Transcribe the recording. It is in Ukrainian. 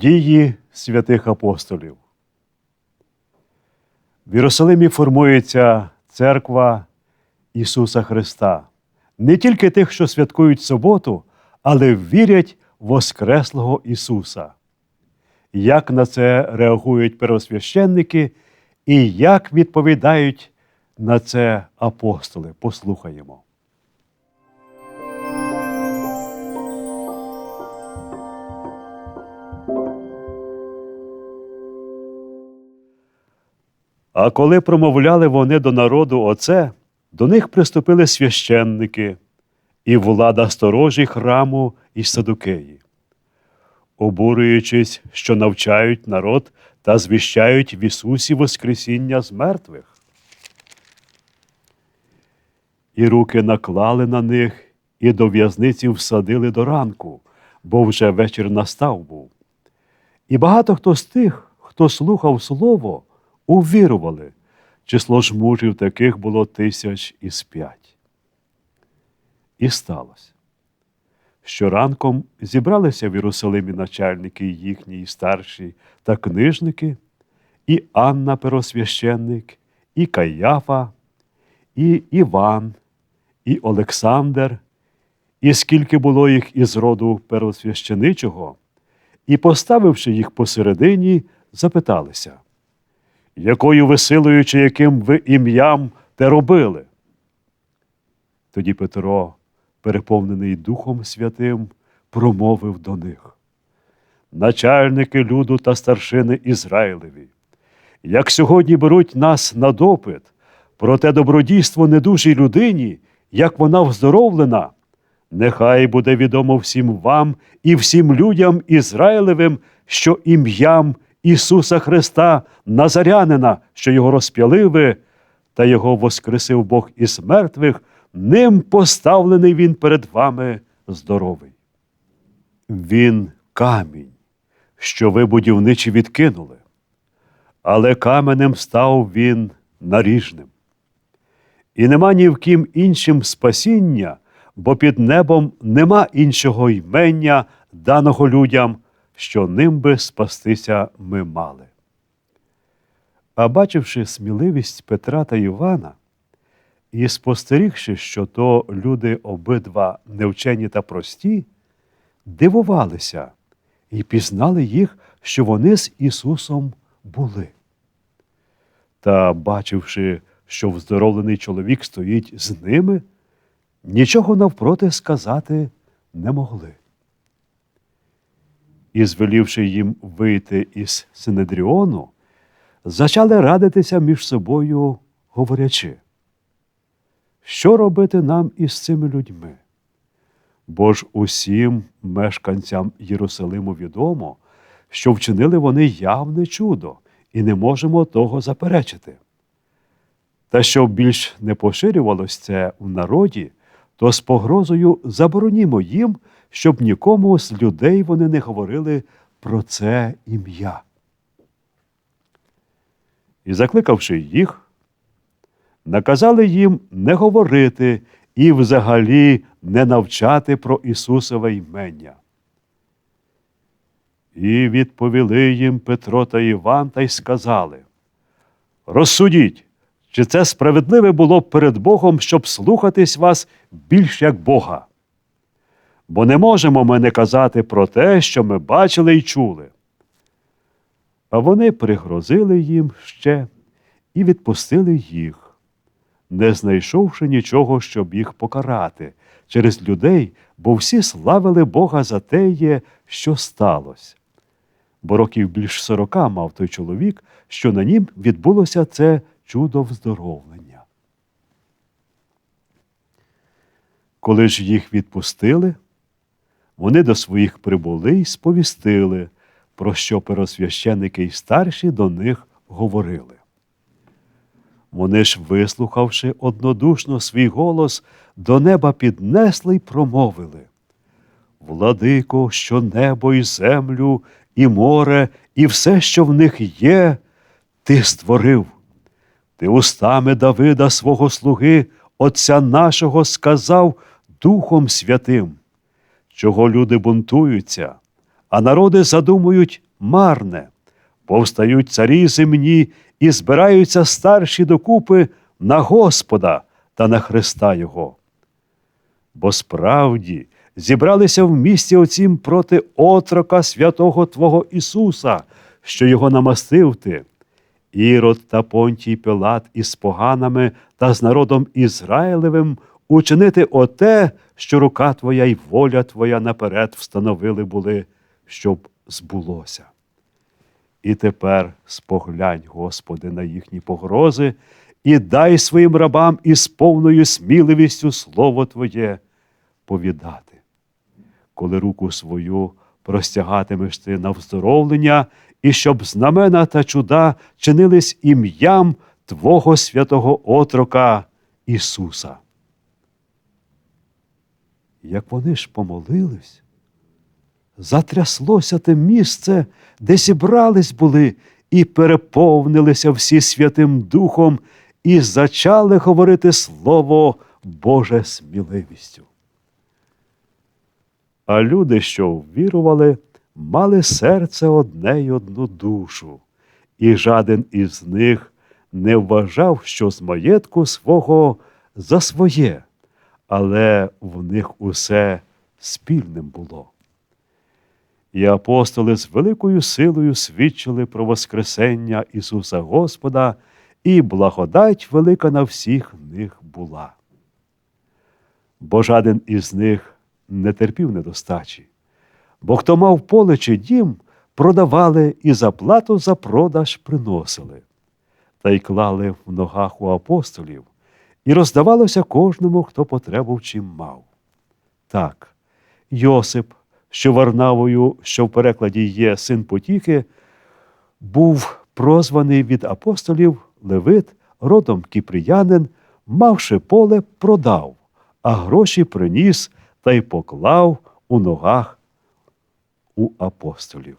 Дії святих апостолів. В Єрусалимі формується церква Ісуса Христа. Не тільки тих, що святкують суботу, але вірять Воскреслого Ісуса. Як на це реагують первосвященники і як відповідають на це апостоли? Послухаємо. А коли промовляли вони до народу оце, до них приступили священники і влада сторожі храму і садукеї, обурюючись, що навчають народ та звіщають в Ісусі Воскресіння з мертвих. І руки наклали на них, і до в'язниці всадили до ранку, бо вже вечір настав був. І багато хто з тих, хто слухав слово, увірували. Число ж мужів таких було тисяч із п'ять. І сталося. що ранком зібралися в Єрусалимі начальники їхні і старші та книжники, і Анна Перосвященник, і Каяфа, і Іван, і Олександр, і скільки було їх із роду первосвященичого, і, поставивши їх посередині, запиталися, якою ви чи яким ви ім'ям те робили? Тоді Петро, переповнений Духом Святим, промовив до них. Начальники люду та старшини Ізраїлеві, як сьогодні беруть нас на допит про те добродійство недужій людині, як вона вздоровлена, нехай буде відомо всім вам і всім людям Ізраїлевим, що ім'ям Ісуса Христа, Назарянина, що його розп'ялили, та його воскресив Бог із мертвих, ним поставлений він перед вами здоровий. Він камінь, що ви будівничі відкинули, але каменем став він наріжним. І нема ні в ким іншим спасіння, бо під небом нема іншого ймення, даного людям, що ним би спастися ми мали. А бачивши сміливість Петра та Івана, і спостерігши, що то люди обидва невчені та прості, дивувалися і пізнали їх, що вони з Ісусом були. Та, бачивши, що вздоровлений чоловік стоїть з ними, нічого навпроти сказати не могли. І, звелівши їм вийти із Синедріону, зачали радитися між собою, говорячи, що робити нам із цими людьми? Бо ж усім мешканцям Єрусалиму відомо, що вчинили вони явне чудо, і не можемо того заперечити. Та щоб більш не поширювалось це в народі, то з погрозою заборонімо їм, щоб нікому з людей вони не говорили про це ім'я. І закликавши їх, наказали їм не говорити і взагалі не навчати про Ісусове ймення. І відповіли їм Петро та Іван та й сказали: Розсудіть, чи це справедливе було перед Богом, щоб слухатись вас більш як Бога? Бо не можемо ми не казати про те, що ми бачили й чули. А вони пригрозили їм ще і відпустили їх, не знайшовши нічого, щоб їх покарати через людей, бо всі славили Бога за теє, що сталося. Бо років більш сорока мав той чоловік, що на нім відбулося це чудо вздоровлення. Коли ж їх відпустили, вони до своїх прибули й сповістили, про що первосвященники й старші до них говорили. Вони ж, вислухавши однодушно свій голос, до неба піднесли й промовили. Владико, що небо і землю, і море, і все, що в них є, ти створив. Ти устами Давида свого слуги, Отця нашого, сказав Духом Святим, чого люди бунтуються, а народи задумують марне. Повстають царі земні і збираються старші докупи на Господа та на Христа Його. Бо справді зібралися в місті оцім проти отрока святого Твого Ісуса, що його намастив ти. Ірод та Понтій Пилат із поганами та з народом Ізраїлевим учинити оте, що рука Твоя й воля Твоя наперед встановили були, щоб збулося. І тепер споглянь, Господи, на їхні погрози, і дай своїм рабам із повною сміливістю слово Твоє повідати. Коли руку свою простягатимеш ти на вздоровлення, і щоб знамена та чуда чинились ім'ям Твого святого отрока Ісуса. Як вони ж помолились, затряслося те місце, де зібрались були, і переповнилися всі Святим Духом, і зачали говорити Слово Боже сміливістю. А люди, що ввірували, мали серце одне й одну душу, і жаден із них не вважав, що з маєтку свого за своє, але в них усе спільним було. І апостоли з великою силою свідчили про Воскресення Ісуса Господа, і благодать велика на всіх них була. Бо жаден із них не терпів недостачі, бо хто мав поле чи дім, продавали і за плату за продаж приносили, та й клали в ногах у апостолів, і роздавалося кожному, хто потребу чим мав. Так, Йосип, що Варнавою, що в перекладі є син Потіхи, був прозваний від апостолів Левит, родом кіприянин, мавши поле, продав, а гроші приніс та й поклав у ногах у апостолів.